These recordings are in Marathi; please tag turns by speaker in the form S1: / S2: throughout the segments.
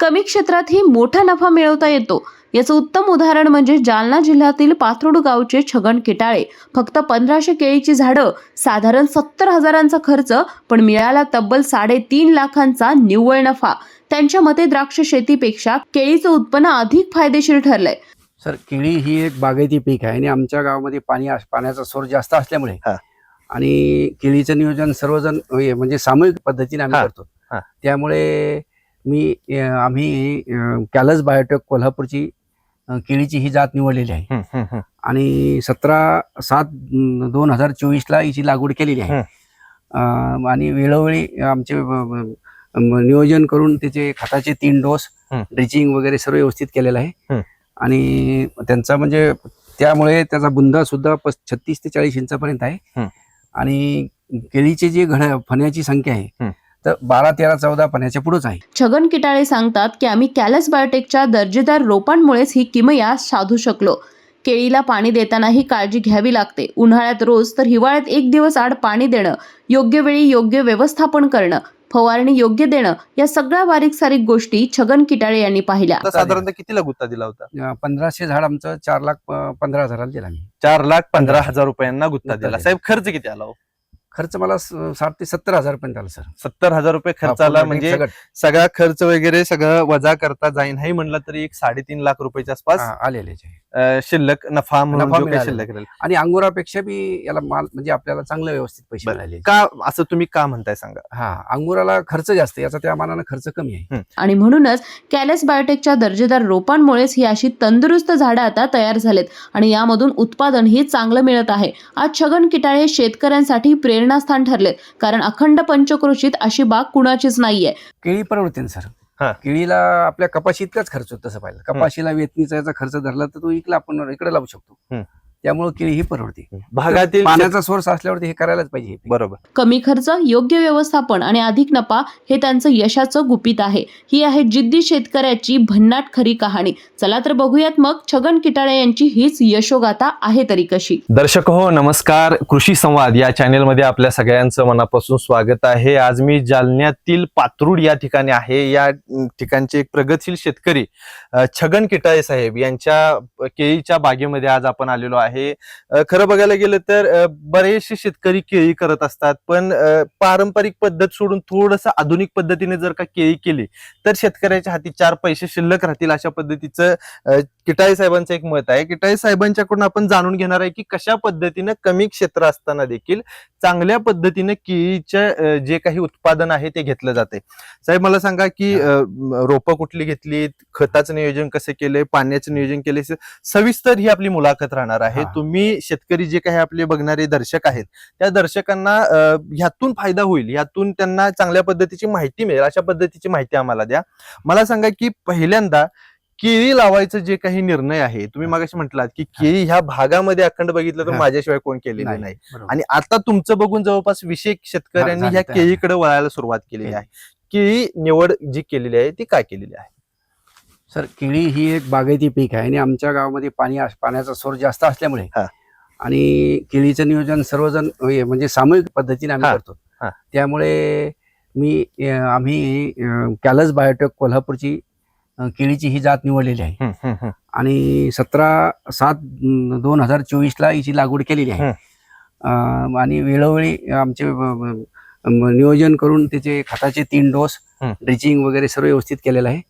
S1: कमी क्षेत्रातही मोठा नफा मिळवता येतो याचं उत्तम उदाहरण म्हणजे जालना जिल्ह्यातील पाथरुड गावचे छगन किटाळे फक्त पंधराशे केळीची झाडं साधारण सत्तर हजारांचा खर्च पण मिळाला तब्बल साडेतीन लाखांचा निव्वळ नफा त्यांच्या मते द्राक्ष शेतीपेक्षा केळीचं उत्पन्न अधिक फायदेशीर ठरलंय
S2: सर केळी ही एक बागायती पीक आहे आणि आमच्या गावामध्ये पाणी अस- पाण्याचा सोर्स जास्त असल्यामुळे
S3: हा.
S2: आणि केळीचं नियोजन सर्वजण हे म्हणजे सामूहिक पद्धतीने आम्ही. करतो. त्यामुळे मी आम्ही कॅलस बायोटेक कोल्हापूरची केळीची ही जात निवडलेली आहे. आणि सतरा सात दोन हजार चोवीसला हिची लागवड केलेली आहे आणि वेळोवेळी आमचे नियोजन करून त्याचे खताचे तीन डोस. ड्रिचिंग वगैरे सर्व व्यवस्थित केलेलं आहे. आणि त्यांचा म्हणजे त्यामुळे त्याचा बुंदा सुद्धा छत्तीस ते चाळीस इंचापर्यंत आहे. आणि केळीची जी घड फण्याची संख्या. आहे तर बारा तेरा चौदा फण्याच्या पुढेच आहे.
S1: छगन किटाळे सांगतात की आम्ही कॅलस बायोटेकच्या दर्जेदार रोपांमुळेच ही किमया साधू शकलो. केळीला पाणी देतानाही काळजी घ्यावी लागते. उन्हाळ्यात रोज तर हिवाळ्यात एक दिवस आड पाणी देणं योग्य वेळी योग्य व्यवस्थापन करणं फवारणी योग्य देणं या सगळ्या बारीक सारीक गोष्टी छगन किटाळे यांनी पाहिल्या.
S3: आता साधारणतः कितीला गुत्ता दिला होता?
S2: अं, पंधराशे झाड आमचं चार लाख पंधरा हजाराला दिला मी.
S3: चार लाख पंधरा हजार रुपयांना गुत्ता
S2: गुत्ता
S3: दिला.
S2: दिला.
S3: साहेब खर्च किती आला हो?
S2: खर्च मला साठ ते सत्तर हजार पर्यंत आला सर.
S3: सत्तर हजार रुपये खर्च
S2: हा,
S3: आला म्हणजे
S2: सगळं.
S3: खर्च वगैरे सगळं वजा करता जाईन. नाही म्हणलं तरी एक साडेतीन लाख रुपयाच्या आसपास
S2: हा, आलेले
S3: शिल्लक नफा म्हणून
S2: नफा
S3: जो काही
S2: मिळालेला.
S3: शिल्लक राहील.
S2: आणि अंगुरापेक्षा बी याला माल म्हणजे आपल्याला चांगलं व्यवस्थित पैसे
S3: बरं.
S2: मिळाले
S3: का असं तुम्ही का म्हणताय सांगा?
S2: हा अंगुराला खर्च जास्त आहे, याचा त्या मानानं खर्च कमी आहे.
S1: आणि म्हणूनच कॅलस बायोटेकच्या दर्जेदार रोपांमुळेच ही अशी तंदुरुस्त झाडं आता तयार झालेत. आणि यामधून उत्पादनही चांगलं मिळत आहे. आज छगन किटाळे हे शेतकऱ्यांसाठी प्रेरणास्थान ठरलेत. कारण अखंड पंचक्रोशीत अशी बाग कुणाचीच नाहीये.
S2: केळी परवडते ना सर. केळीला आपल्या कपाशी इतकाच खर्च होतो तसं पाहिजे कपाशीला वेतनीचा याचा खर्च धरला तर तो इकला आपण इकडे लावू शकतो. त्यामुळे केळी ही परवडते.
S3: भागातील
S2: पाण्याचा सोर्स असल्यावरती हे करायलाच पाहिजे.
S3: बरोबर.
S1: कमी खर्च योग्य व्यवस्थापन आणि अधिक नफा हे त्यांचं यशाचं गुपित आहे. ही आहे जिद्दी शेतकऱ्याची भन्नाट खरी कहाणी. चला तर बघूयात मग छगन किटाळे यांची हीच यशोगाथा आहे तरी कशी.
S3: दर्शक हो नमस्कार. कृषी संवाद या चॅनेलमध्ये आपल्या सगळ्यांचं मनापासून स्वागत आहे. आज मी जालन्यातील पात्रूड या ठिकाणी आहे. या ठिकाणचे एक प्रगतशील शेतकरी छगन किटाळे साहेब यांच्या केळीच्या बागेमध्ये आज आपण आलेलो आहे. आहे. खरं बघायला गेलं तर बरेचसे शेतकरी केळी करत असतात. पण पारंपरिक पद्धत सोडून थोडंसं आधुनिक पद्धतीने जर का केळी केली तर शेतकऱ्याच्या हाती चार पैसे शिल्लक राहतील अशा पद्धतीचं अं, किटाळे साहेबांचं एक मत आहे. किटाळे साहेबांच्याकडून आपण जाणून घेणार आहे की कशा पद्धतीनं कमी क्षेत्र असताना देखील चांगल्या पद्धतीनं केळीचं जे काही उत्पादन आहे ते घेतलं जाते साहेब मला सांगा की रोपं कुठली घेतली खताचं नियोजन कसं केलंय? पाण्याचं नियोजन केले सविस्तर ही आपली मुलाखत राहणार आहे.
S2: हा.
S3: तुम्ही शेतकरी जे काही आपले बघणारे दर्शक आहेत त्या दर्शकांना ह्यातून फायदा होईल ह्यातून त्यांना चांगल्या पद्धतीची माहिती मिळेल अशा पद्धतीची माहिती आम्हाला द्या मला सांगा की पहिल्यांदा केळी लावायचं जे काही निर्णय आहे तुम्ही मागाशी म्हटलात की केळी ह्या भागामध्ये अखंड बघितलं तर. माझ्याशिवाय कोण केलेली नाही. आणि आता तुमचं बघून जवळपास विषय शेतकऱ्यांनी ह्या. केळीकडे वळायला सुरुवात केलेली
S2: केली.
S3: आहे केळी निवड जी केलेली आहे ती काय केलेली आहे
S2: सर केळी ही एक बागायती पीक आहे आणि आमच्या गावामध्ये पाणी पाण्याचा सोर्स जास्त असल्यामुळे
S3: हा.
S2: आणि केळीचं नियोजन सर्वजण हे म्हणजे सामूहिक पद्धतीने आम्ही
S3: हा.
S2: करतो
S3: हा.
S2: त्यामुळे मी अं, आम्ही अं, कॅलस बायोटेक कोल्हापूरची अं, केळीची ही जात निवडलेली आहे आणि सतरा सात अं, दोन हजार चोवीसला हिची लागवड केलेली आहे
S3: हं.
S2: अं, आणि वेळोवेळी आमचे अं, अं, नियोजन करून त्याचे खताचे तीन डोस
S3: हं.
S2: ड्रिचिंग वगैरे सर्व व्यवस्थित केलेलं आहे.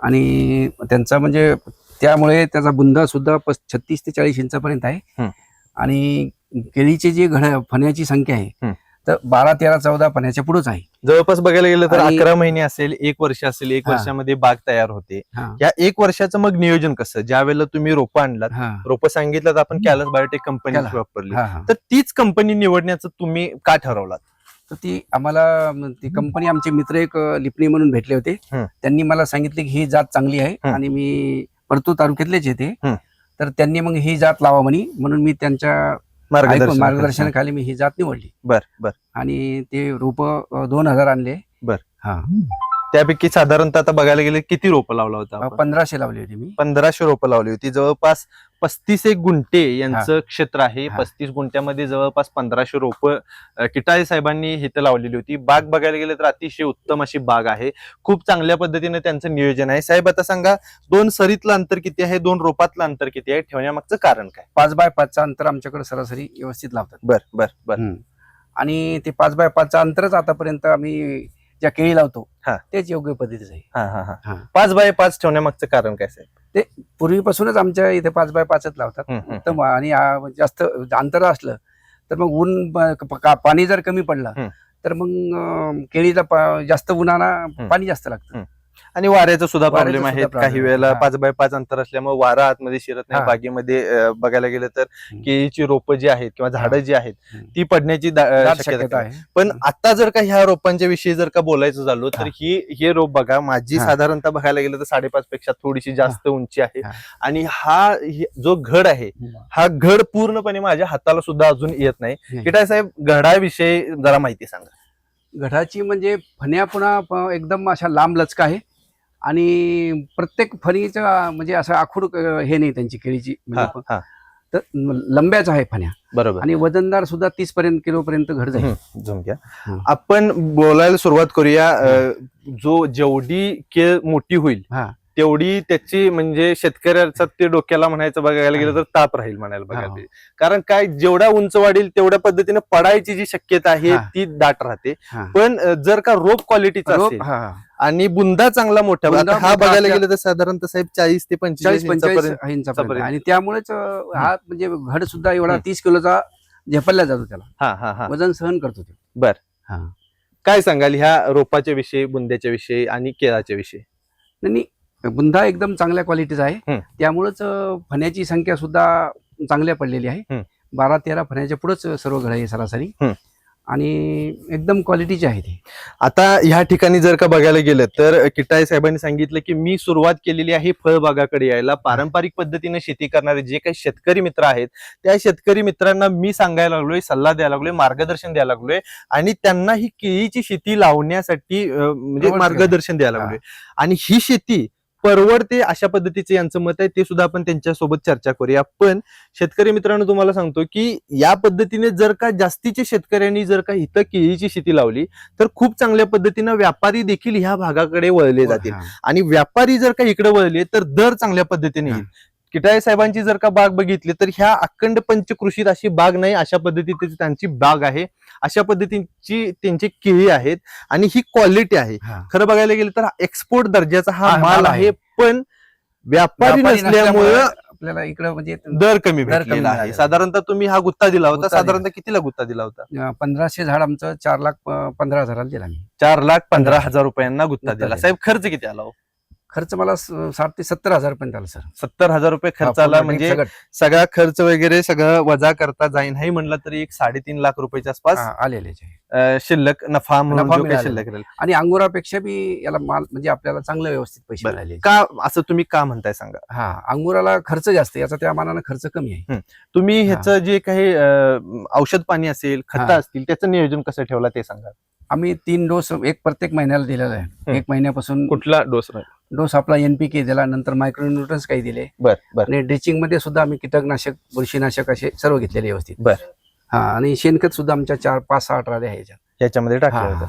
S2: आणि त्यांचा म्हणजे त्यामुळे त्याचा बुंदा सुद्धा छत्तीस ते चाळीस इंचापर्यंत आहे. आणि केळीची जी घड फण्याची संख्या
S3: हं.
S2: आहे तर बारा तेरा चौदा फण्याच्या पुढेच आहे
S3: जवळपास बघायला गेलं तर अकरा महिने असेल एक वर्ष असेल एक. वर्षामध्ये बाग तयार होते. या एक वर्षाचं मग नियोजन कसं ज्या वेळेला तुम्ही रोपं आणलात. रोपं सांगितलं तर आपण कॅलस बायोटेक कंपनी. वापरली. तर तीच कंपनी निवडण्याचं तुम्ही का ठरवलात
S2: तर ती आम्हाला ती कंपनी आमचे मित्र एक लिपणी म्हणून भेटले होते
S3: हं.
S2: त्यांनी मला सांगितले की ही जात चांगली आहे
S3: हं.
S2: आणि मी परतूर तालुक्यातलेच येते
S3: हं.
S2: तर त्यांनी मग ही जात लावा म्हणे म्हणून मी त्यांच्या ऐकून
S3: मार्गदर्शन
S2: मार्गदर्शनाखाली मी ही जात निवडली
S3: बर बर
S2: आणि ते रोप दोन हजार आणले
S3: बर.
S2: हा
S3: त्यापैकी साधारणतः आता बघायला गेले किती रोपं लावला होता आपण?
S2: पंधराशे लावली होती मी.
S3: पंधराशे रोपं लावली होती. जवळपास पस्तीस एक गुंठे यांचं क्षेत्र आहे.
S2: हा.
S3: पस्तीस गुंठ्यामध्ये जवळपास पंधराशे रोपं अ, किटाळे साहेबांनी इथं लावलेली होती. बाग बघायला गेलं तर अतिशय उत्तम अशी बाग आहे. खूप चांगल्या पद्धतीने त्यांचं नियोजन आहे. साहेब आता सांगा दोन सरीतलं अंतर किती आहे? दोन रोपातलं अंतर किती आहे? ठेवण्यामागचं कारण काय?
S2: पाच बाय पाचचं अंतर आमच्याकडे सरासरी व्यवस्थित लावतात.
S3: बर बर बर.
S2: हम्म. आणि ते पाच बाय पाचचं अंतरच आतापर्यंत आम्ही ज्या केळी लावतो
S3: हा.
S2: तेच योग्य पद्धतीचं आहे.
S3: हा हा हा.
S2: हा.
S3: पाच बाय पाच ठेवण्यामागचं कारण काय साहेब?
S2: पूर्वीपासूनच आमच्या इथे पाच बाय पाचच लावतात.
S3: हम्म, हम्म,
S2: उत्तम आणि आ- जास्त अंतर असलं तर मग ऊन ब- क- का- पाणी जर कमी पडलं. तर मग अं, केळीला पा- जास्त उन्हाना पाणी जास्त लागतं.
S3: आणि वाऱ्याचा सुद्धा प्रॉब्लेम आहे काही वेळेला. पाच बाय पाच अंतर असल्यामुळे वारा आतमध्ये शिरत नाही. बागेमध्ये बघायला गेलं तर. केळीची रोपं जी आहेत किंवा झाडं जी आहेत. ती पडण्याची शक्यता आहे. पण आता जर का ह्या रोपांच्या विषयी जर का बोलायचं झालो तर
S2: हा.
S3: ही रोप बघा माझी. साधारणतः बघायला गेलं तर साडेपाच पेक्षा थोडीशी जास्त उंची आहे. आणि हा जो घड आहे हा घड पूर्णपणे माझ्या हाताला सुद्धा अजून येत नाही. किटाय साहेब घडाविषयी जरा माहिती सांगा
S2: घडाची म्हणजे फण्या पुन्हा एकदम अशा लांब लचका आहे आणि प्रत्येक फणीचं म्हणजे असं आखूड हे नाही त्यांची केळीची म्हणजे तर लंब्याच आहे फण्या.
S3: बरोबर.
S2: आणि वजनदार सुद्धा तीस पर्यंत किलो पर्यंत घड जाईल.
S3: आपण बोलायला सुरुवात करूया जो जेवढी केळ मोठी होईल
S2: हा.
S3: तेवढी त्याची म्हणजे शेतकऱ्याचा ते डोक्याला म्हणायचं बघायला गेलं तर ताप राहील म्हणायला. बघायला. कारण काय जेवढा उंच वाढेल तेवढ्या पद्धतीने पडायची जी शक्यता आहे. ती दाट राहते. पण जर का रोप क्वालिटीचा
S2: रोप
S3: असेल आणि बुंदा चांगला मोठा हा बघायला गेलं तर साधारणतः साहेब चाळीस ते
S2: चाळीस
S3: पंचेचाळीस इंचापर्यंत
S2: इंचापर्यंत
S3: पर्यंत.
S2: आणि त्यामुळेच हा म्हणजे घड सुद्धा एवढा. तीस किलोचा झेपल्या जातो त्याला वजन सहन करतो ते
S3: बर. काय सांगाल ह्या रोपाच्या विषयी बुंद्याच्या विषयी आणि केळाच्या विषयी
S2: नाही बुंदा एकदम चांगल्या क्वालिटीचा आहे. त्यामुळेच फण्याची संख्या सुद्धा चांगल्या पडलेली आहे. बारा तेरा फण्याच्या पुढेच सर्व घड आहे सरासरी. आणि एकदम क्वालिटीचे आहे ते
S3: आता ह्या ठिकाणी जर का बघायला गेलं तर किटाळे साहेबांनी सांगितलं की मी सुरुवात केलेली आहे फळबागाकडे यायला पारंपरिक पद्धतीने शेती करणारे जे काही शेतकरी मित्र आहेत त्या शेतकरी मित्रांना मी सांगायला लागलोय सल्ला द्यायला लागलोय मार्गदर्शन द्यायला लागलोय आणि त्यांना ही केळीची शेती लावण्यासाठी म्हणजे. मार्गदर्शन द्यायला लागलोय आणि ही शेती परवडते अशा पद्धतीचे यांचं मत आहे ते सुद्धा आपण त्यांच्यासोबत चर्चा करूया. पण शेतकरी मित्रांनो तुम्हाला सांगतो की या पद्धतीने जर का जास्तीच्या शेतकऱ्यांनी जर का इथं केळीची शेती लावली तर खूप चांगल्या पद्धतीनं व्यापारी देखील ह्या भागाकडे वळले जातील. आणि व्यापारी जर का इकडे वळले तर दर चांगल्या पद्धतीने येईल. किटाळे साहेबांची जर का बाग बघितली तर ह्या अखंड पंचकृषीत अशी बाग नाही अशा पद्धतीची त्यांची बाग आहे. अशा पद्धतीची त्यांची केळी आहेत आणि ही क्वालिटी आहे. खरं बघायला गेलं तर एक्सपोर्ट दर्जाचा हा माल आहे. पण व्यापारी नसल्यामुळं
S2: आपल्याला इकडं म्हणजे
S3: दर कमी
S2: दर कमी
S3: भेटलेला आहे. साधारणतः तुम्ही हा गुत्ता दिला होता. साधारणतः कितीला गुत्ता दिला होता
S2: पंधराशे झाड आमचं चार लाख पंधरा हजाराला दिला
S3: चार लाख पंधरा हजार रुपयांना गुत्ता दिला. साहेब खर्च किती आला हो?
S2: खर्च मला साठ ते सत्तर हजार पर्यंत आला सर.
S3: सत्तर हजार रुपये खर्च आला म्हणजे
S2: सगळं,
S3: खर्च वगैरे सगळं वजा करता जाईन नाही म्हणलं तरी एक साडेतीन लाख रुपयाच्या आसपास अं, शिल्लक नफा म्हणून. शिल्लक
S2: आणि अंगुरापेक्षा बी याला माल म्हणजे आपल्याला चांगलं व्यवस्थित पैसे. मिळाले.
S3: का असं तुम्ही का म्हणताय सांगा?
S2: हा अंगुराला खर्च जास्त याचा त्या मानानं खर्च कमी आहे.
S3: तुम्ही. ह्याचं जे काही औषध पाणी असेल खतं. असतील त्याचं नियोजन कसं ठेवला ते सांगा.
S2: आम्ही तीन डोस एक प्रत्येक महिन्याला दिलेला आहे. एक महिन्यापासून
S3: कुठला डोस
S2: डोस आपला एनपीके दिला नंतर मायक्रोन्युट्रन्स काही दिले
S3: बर बर
S2: आणि ड्रेचिंगमध्ये सुद्धा आम्ही कीटकनाशक बुरशीनाशक असे सर्व घेतलेले व्यवस्थित
S3: बर.
S2: हा आणि शेणखत सुद्धा आमच्या चार पाच सहा अठरा आहे ह्याच्यात
S3: याच्यामध्ये
S2: हा, हा.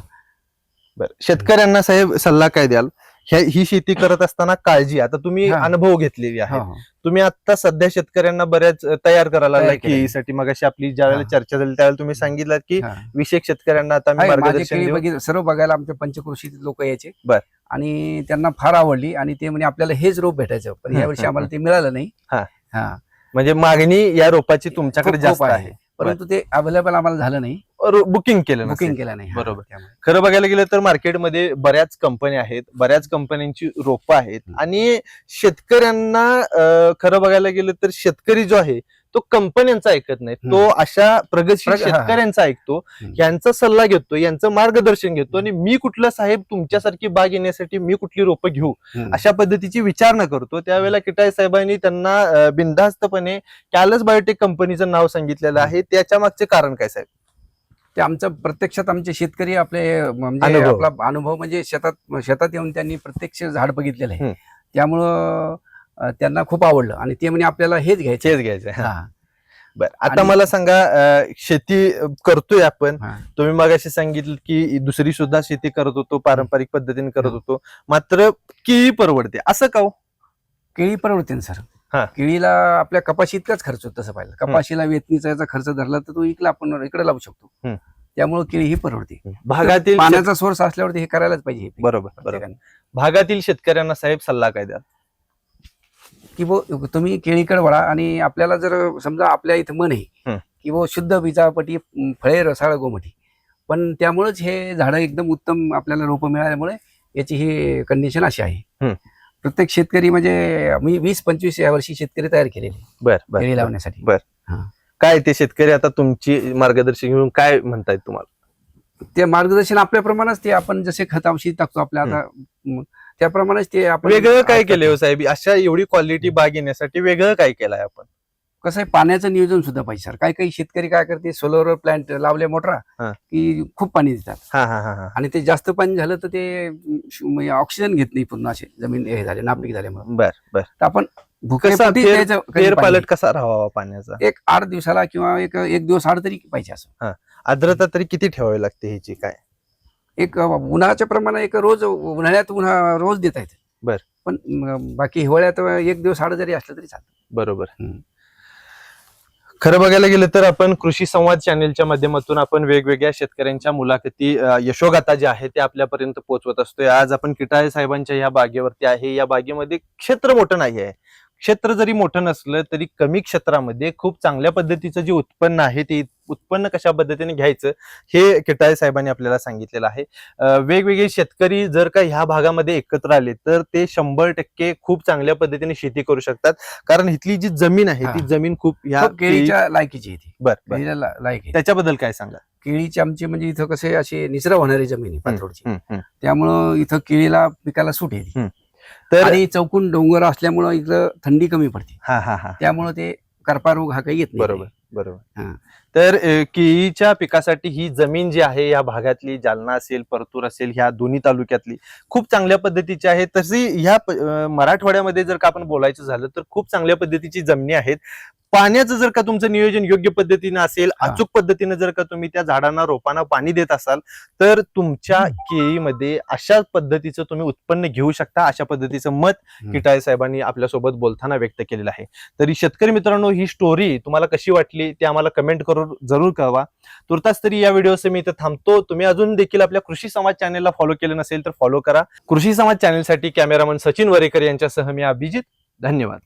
S3: बरं शेतकऱ्यांना साहेब सल्ला काय द्याल ह्या- ही शेती करत असताना काळजी आता तुम्ही
S2: हा.
S3: अनुभव घेतलेली
S2: हो,
S3: आहे
S2: हो.
S3: तुम्ही आता सध्या शेतकऱ्यांना बऱ्याच अ, तयार करायला
S2: तयार
S3: लागला
S2: केलंय.
S3: केळीसाठी मग अशी आपली ज्या वेळेला
S2: हा.
S3: चर्चा झाली त्यावेळेला तुम्ही सांगितलं की
S2: हा.
S3: विशेष शेतकऱ्यांना आता मी
S2: आहे, माझे
S3: मार्गदर्शन
S2: केळी
S3: देऊ
S2: बघितलं सर्व बघायला आमच्या पंचकृषी लोक यायचे
S3: बर.
S2: आणि त्यांना फार आवडली आणि ते म्हणजे आपल्याला हेच रोप भेटायचं पण यावर्षी आम्हाला ते मिळालं नाही
S3: हा.
S2: हा
S3: म्हणजे मागणी या रोपाची तुमच्याकडे
S2: खूप-
S3: जास्त आहे
S2: परंतु ते अवेलेबल आम्हाला झालं नाही
S3: बुकिंग केलं
S2: बुकिंग. केलं नाही हा,
S3: बरोबर.
S2: त्यामुळे.
S3: खरं बघायला गेलं तर मार्केटमध्ये बऱ्याच कंपन्या आहेत बऱ्याच कंपन्यांची रोपं आहेत. आणि शेतकऱ्यांना अ, खरं बघायला गेलं तर शेतकरी जो आहे तो कंपन्यांचा ऐकत नाही तो अशा प्रगतशील
S2: प्रग-.
S3: शेतकऱ्यांचा ऐकतो. यांचा सल्ला घेतो यांचं मार्गदर्शन घेतो आणि मी कुठलं साहेब तुमच्यासारखी बाग येण्यासाठी मी कुठली रोपं घेऊ. अशा पद्धतीची विचारणा करतो त्यावेळेला किटाय साहेबांनी त्यांना बिनधास्तपणे कॅलस बायोटेक कंपनीचं नाव सांगितलेलं आहे त्याच्या मागचे कारण काय साहेब
S2: ते आमचं प्रत्यक्षात आमचे शेतकरी आपले म्हणजे. आपला अनुभव म्हणजे शेतात शेतात येऊन त्यांनी प्रत्यक्ष झाड बघितलेलं आहे. त्यामुळं त्यांना खूप आवडलं. आणि ते म्हणे आपल्याला हेच घ्यायचे.
S3: हेच घ्यायचं हा. बर आता मला सांगा शेती करतोय आपण. तुम्ही मगाशी सांगितलं की दुसरी सुद्धा शेती करत होतो पारंपरिक पद्धतीने करत होतो. मात्र केळी परवडते. असं का हो?
S2: केळी परवडते ना सर.
S3: हा.
S2: केळीला आपल्या कपाशी इतकाच खर्च होतो तसं पाहिलं. कपाशीला वेतनीचा खर्च धरला तर तो इकडे आपण इकडे लावू शकतो. त्यामुळे केळी ही परवडते.
S3: भागातील
S2: पाण्याचा सोर्स असल्यावरती हे करायलाच पाहिजे
S3: बरोबर. भागातील शेतकऱ्यांना साहेब सल्ला काय द्या
S2: की वो तुम्ही केळीकडे वळा आणि आपल्याला जर समजा आपल्या इथं मन आहे. की वो शुद्ध बीजापटी अं, फळे रसाळ गोमटी पण त्यामुळेच हे झाडं एकदम उत्तम आपल्याला रोपं मिळाल्यामुळे याची ही कंडिशन अशी आहे. प्रत्येक शेतकरी म्हणजे मी वीस पंचवीस या वर्षी शेतकरी तयार केलेले
S3: बर बर
S2: केळी. लावण्यासाठी
S3: बर. काय ते शेतकरी आता तुमची मार्गदर्शन घेऊन काय म्हणतायत तुम्हाला
S2: ते मार्गदर्शन आपल्याप्रमाणेच ते आपण जसे खत औषधी टाकतो आपल्या आता त्याप्रमाणेच ते आपण
S3: वेगळं काय
S2: करतो.
S3: हो साहेब? अशा एवढी क्वालिटी बाग येण्यासाठी वेगळं काय केलंय आपण?
S2: कसं आहे पाण्याचं नियोजन सुद्धा पाहिजे सर. काही काही शेतकरी काय करते सोलर प्लांट लावले मोटरा
S3: हा.
S2: की खूप पाणी देतात.
S3: हा हा हा हा.
S2: आणि ते जास्त पाणी झालं तर ते श- म्हणजे ऑक्सिजन घेत नाही पूर्ण असे जमीन हे झाले नापीक झाल्यामुळे
S3: बर बर.
S2: तर आपण
S3: कसा
S2: भुकेपोटी
S3: फेर-
S2: द्यायचं कधी
S3: फेर
S2: पाणी.
S3: पालट कसा राहावा पाण्याचा?
S2: एक आठ दिवसाला किंवा एक एक दिवस आड तरी पाहिजे असं.
S3: आर्द्रता तरी किती ठेवावी लागते ह्याची काय?
S2: एक उन्हाच्या प्रमाणे एक रोज उन्हाळ्यात उन्हा रोज देता येते.
S3: बर.
S2: पण बाकी हिवाळ्यात एक दिवस आड जरी असलं तरी चालतं.
S3: बरोबर. खरं बघायला गेलं तर आपण कृषी संवाद चॅनेलच्या माध्यमातून आपण वेगवेगळ्या शेतकऱ्यांच्या मुलाखती यशोगाथा ज्या आहेत त्या आपल्यापर्यंत पोहोचवत असतोय. आज आपण किटाळे साहेबांच्या या बागेवरती आहे. या बागेमध्ये क्षेत्र मोठं नाही आहे. क्षेत्र जरी मोठं नसलं तरी कमी क्षेत्रामध्ये खूप चांगल्या पद्धतीचं जे उत्पन्न आहे ते उत्पन्न कशा पद्धतीने घ्यायचं हे किटाळे साहेबांनी आपल्याला सांगितलेलं आहे. वेगवेगळे शेतकरी जर का ह्या भागामध्ये एकत्र आले तर ते शंभर टक्के खूप चांगल्या पद्धतीने शेती करू शकतात. कारण इथली जी जमीन आहे ती. जमीन खूप ह्या
S2: केळीच्या लायकीची लायक. आहे
S3: त्याच्याबद्दल काय सांगा?
S2: केळीची आमची म्हणजे इथं कसे अशी निचरा होणारी जमीन आहे
S3: हम्म.
S2: त्यामुळं इथं केळीला पिकाला सूट आहे
S3: तर
S2: चौकून डोंगर असल्यामुळं इथं थंडी कमी पडते.
S3: हा हा हा.
S2: त्यामुळं ते करपा रोग हा काही येत नाही.
S3: बरोबर. बरोबर.
S2: हा.
S3: तर अ, केळीच्या पिकासाठी ही जमीन जी आहे या भागातली जालना असेल परतूर असेल ह्या दोन्ही तालुक्यातली खूप चांगल्या पद्धतीची आहे. तशी ह्या प- अ, मराठवाड्यामध्ये जर का आपण बोलायचं झालं तर खूप चांगल्या पद्धतीची जमिनी आहेत. पाण्याचं जर का तुमचं नियोजन योग्य पद्धतीने असेल. अचूक पद्धतीने जर का तुम्ही त्या झाडांना रोपांना पाणी देत असाल तर तुमच्या केळीमध्ये अशा पद्धतीचं तुम्ही उत्पन्न घेऊ शकता अशा पद्धतीचं मत. किटाळे साहेबांनी आपल्यासोबत बोलताना व्यक्त केलेलं आहे. तरी शेतकरी मित्रांनो ही स्टोरी तुम्हाला कशी वाटली ते आम्हाला कमेंट करून जरूर कळवा. तुर्तास तरी या व्हिडिओचं मी इथं थांबतो. तुम्ही अजून देखील आपल्या कृषी समाज चॅनेलला फॉलो केलं नसेल तर फॉलो करा. कृषी समाज चॅनेलसाठी कॅमेरामन सचिन वरेकर यांच्यासह मी अभिजित. धन्यवाद.